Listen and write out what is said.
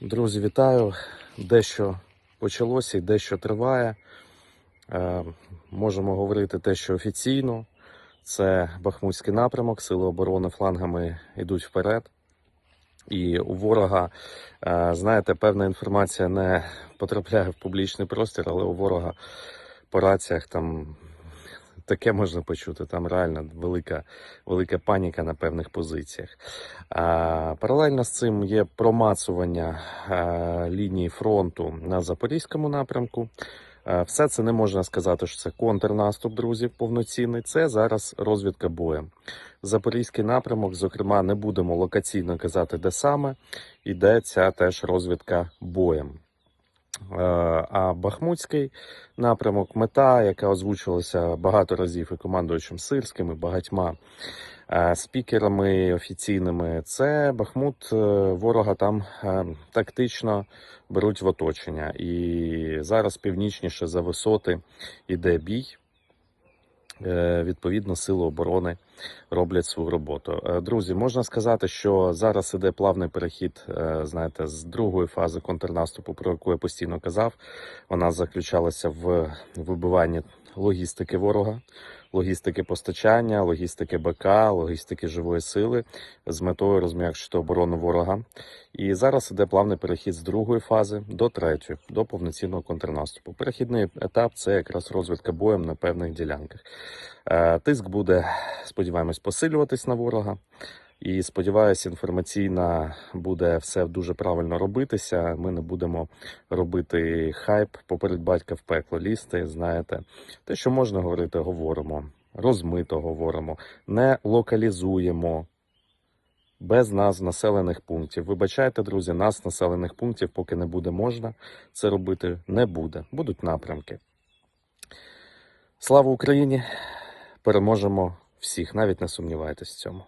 Друзі, вітаю. Дещо почалося і дещо триває. Е, можемо говорити те, що офіційно. Це Бахмутський напрямок, сили оборони флангами йдуть вперед. І у ворога, е, знаєте, певна інформація не потрапляє в публічний простір, але у ворога по раціях там таке можна почути. Там реально велика, велика паніка на певних позиціях. А, Паралельно з цим є промацування е, лінії фронту на запорізькому напрямку. Е, Все це не можна сказати, що це контрнаступ, друзі, повноцінний. Це зараз розвідка боєм. Запорізький напрямок, зокрема, не будемо локаційно казати, де саме іде ця теж розвідка боєм. Е, А Бахмутський напрямок, мета, яка озвучувалася багато разів і командуючим Сирським, і багатьма е, спікерами офіційними, це Бахмут е, ворога там тактично беруть в оточення. І зараз північніше за висоти іде бій. Е, Відповідно, сили оборони роблять свою роботу. Е, Друзі, можна сказати, що зараз іде плавний перехід, е, знаєте, з другої фази контрнаступу, про яку я постійно казав. Вона заключалася в вибиванні логістики ворога, логістики постачання, логістики БК, логістики живої сили з метою розм'якшити оборону ворога. І зараз іде плавний перехід з другої фази до третьої, до повноцінного контрнаступу. Перехідний етап це якраз розвідка боєм на певних ділянках. Е, Тиск буде, сподіваємось, посилюватись на ворога. І сподіваюся, інформаційно буде все дуже правильно робитися. Ми не будемо робити хайп поперед батька в пекло лізти. Знаєте, те, що можна говорити, говоримо. Розмито говоримо, не локалізуємо без назв населених пунктів. Вибачайте, друзі, нас населених пунктів, поки не буде можна це робити, не буде. Будуть напрямки. Слава Україні! Переможемо всіх, навіть не сумнівайтесь в цьому.